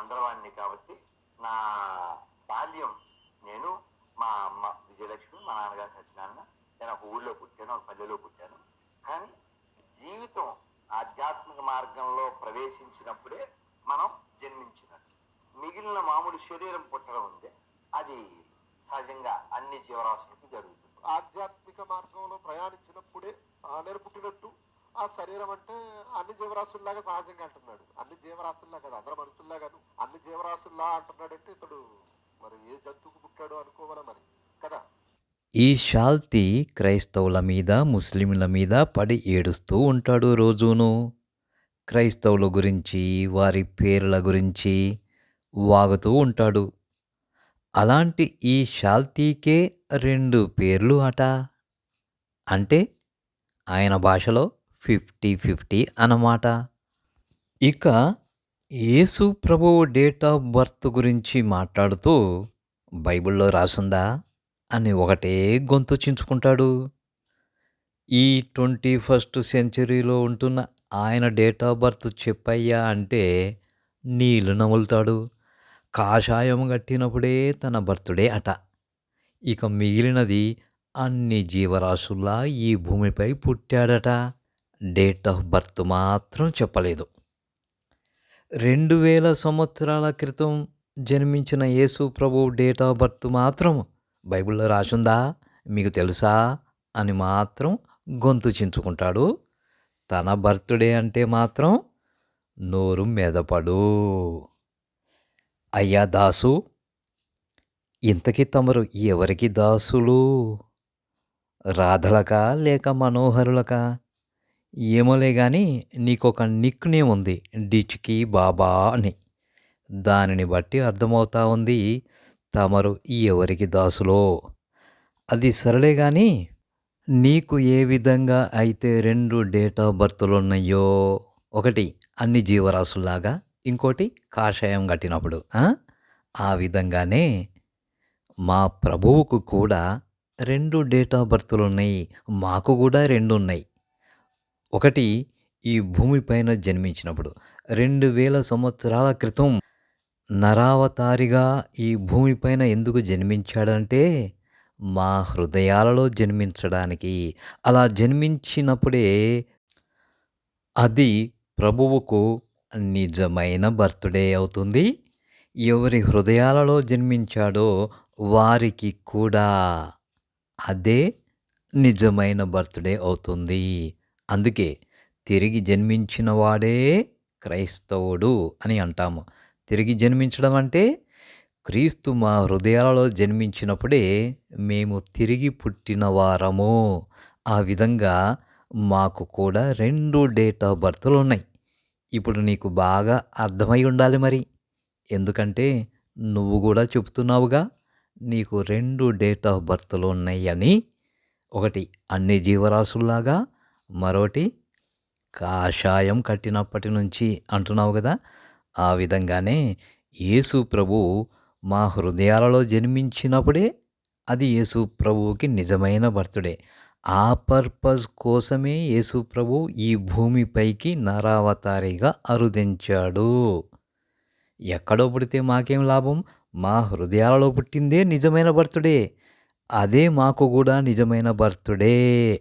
అందరవాడిని కాబట్టి నా బాల్యం నేను మా అమ్మ విజయలక్ష్మి మా నాన్నగారు సత్యనారాయణ నేను ఒక ఊళ్ళో పుట్టాను ఒక పల్లెలో పుట్టాను. కానీ జీవితం ఆధ్యాత్మిక మార్గంలో ప్రవేశించినప్పుడే మనం జన్మించినట్టు. మిగిలిన మామూలు శరీరం పుట్టడం ఉంది అది సహజంగా అన్ని జీవరాశులకి జరుగుతుంది. ఆధ్యాత్మిక మార్గంలో ప్రయాణించినప్పుడే నేను పుట్టినట్టు ఆ శరీరం అంటే అన్ని జీవరాశుల్లాగా సహజంగా అంటున్నాడు. జీవరాశుల్లా కదా అందరం మనుషుల్లా కాదు. అన్ని జీవరాశుల్లా అంటున్నాడంటే ఇతడు మరి ఏ జంతువుకు పుట్టాడు అనుకోవాలా మరి? కదా? ఈ షాల్తీ క్రైస్తవుల మీద ముస్లింల మీద పడి ఏడుస్తూ ఉంటాడు రోజును. క్రైస్తవుల గురించి వారి పేర్ల గురించి వాగుతూ ఉంటాడు. అలాంటి ఈ షాల్తీకే రెండు పేర్లు అట. అంటే ఆయన భాషలో ఫిఫ్టీ ఫిఫ్టీ అన్నమాట. ఇక యేసు ప్రభువు డేట్ ఆఫ్ బర్త్ గురించి మాట్లాడుతూ బైబిల్లో రాసుందా అని ఒకటే గొంతు చించుకుంటాడు. ఈ ట్వంటీ ఫస్ట్ సెంచరీలో ఉంటున్న ఆయన డేట్ ఆఫ్ బర్త్ చెప్పయ్యా అంటే నీళ్ళు నములుతాడు. కాషాయం కట్టినప్పుడే తన బర్త్డే అట. ఇక మిగిలినది అన్ని జీవరాశుల్లా ఈ భూమిపై పుట్టాడట. డేట్ ఆఫ్ బర్త్ మాత్రం చెప్పలేదు. రెండు వేల సంవత్సరాల క్రితం జన్మించిన యేసు ప్రభు డేట్ ఆఫ్ బర్త్ మాత్రం బైబిల్లో రాసుందా? మీకు తెలుసా? అని మాత్రం గొంతు చించుకుంటాడు. తన బర్త్డే అంటే మాత్రం నోరు మెదపడు అయ్యా దాసు ఇంతకీ తమరు ఎవరికి దాసులు? రాధలకా లేక మనోహరులకా? ఏమోలే కానీ నీకొక నిక్ నేమ్ ఉంది డిచ్కి బాబా అని. దానిని బట్టి అర్థమవుతా ఉంది తమరు ఎవరికి దాసులో? అది సరలే కానీ నీకు ఏ విధంగా అయితే రెండు డేట్ ఆఫ్ బర్త్లు ఉన్నాయో? ఒకటి అన్ని జీవరాశుల్లాగా ఇంకోటి కాషాయం కట్టినప్పుడు ఆ? విధంగానే మా ప్రభువుకు కూడా రెండు డేట్ ఆఫ్ బర్త్లు ఉన్నాయి మాకు కూడా రెండు ఉన్నాయి. ఒకటి ఈ భూమిపైన జన్మించినప్పుడు. రెండు వేల సంవత్సరాల క్రితం నరావతారిగా ఈ భూమిపైన ఎందుకు జన్మించాడంటే మా హృదయాలలో జన్మించడానికి. అలా జన్మించినప్పుడే అది ప్రభువుకు నిజమైన బర్త్డే అవుతుంది. ఎవరి హృదయాలలో జన్మించాడో వారికి కూడా అదే నిజమైన బర్త్డే అవుతుంది. అందుకే తిరిగి జన్మించిన వాడే క్రైస్తవుడు అని అంటాము. తిరిగి జన్మించడం అంటే క్రీస్తు మా హృదయాలలో జన్మించినప్పుడే మేము తిరిగి పుట్టిన వారము. ఆ విధంగా మాకు కూడా రెండు డేట్ ఆఫ్ బర్త్లు ఉన్నాయి. ఇప్పుడు నీకు బాగా అర్థమై ఉండాలి మరి. ఎందుకంటే నువ్వు కూడా చెప్తున్నావుగా నీకు రెండు డేట్ ఆఫ్ బర్త్లు ఉన్నాయని. ఒకటి అన్ని జీవరాశుల్లాగా మరోటి కాషాయం కట్టినప్పటి నుంచి అంటున్నావు కదా ఆ విధంగానే యేసు ప్రభు మా హృదయాలలో జన్మించినప్పుడే అది యేసు ప్రభువుకి నిజమైన బర్త్డే. ఆ పర్పస్ కోసమే యేసు ప్రభు ఈ భూమిపైకి నరావతారిగా అరుదించాడు. ఎక్కడో పుడితే మాకేం లాభం? మా హృదయాలలో పుట్టిందే నిజమైన బర్త్డే. అదే మాకు కూడా నిజమైన బర్త్డే.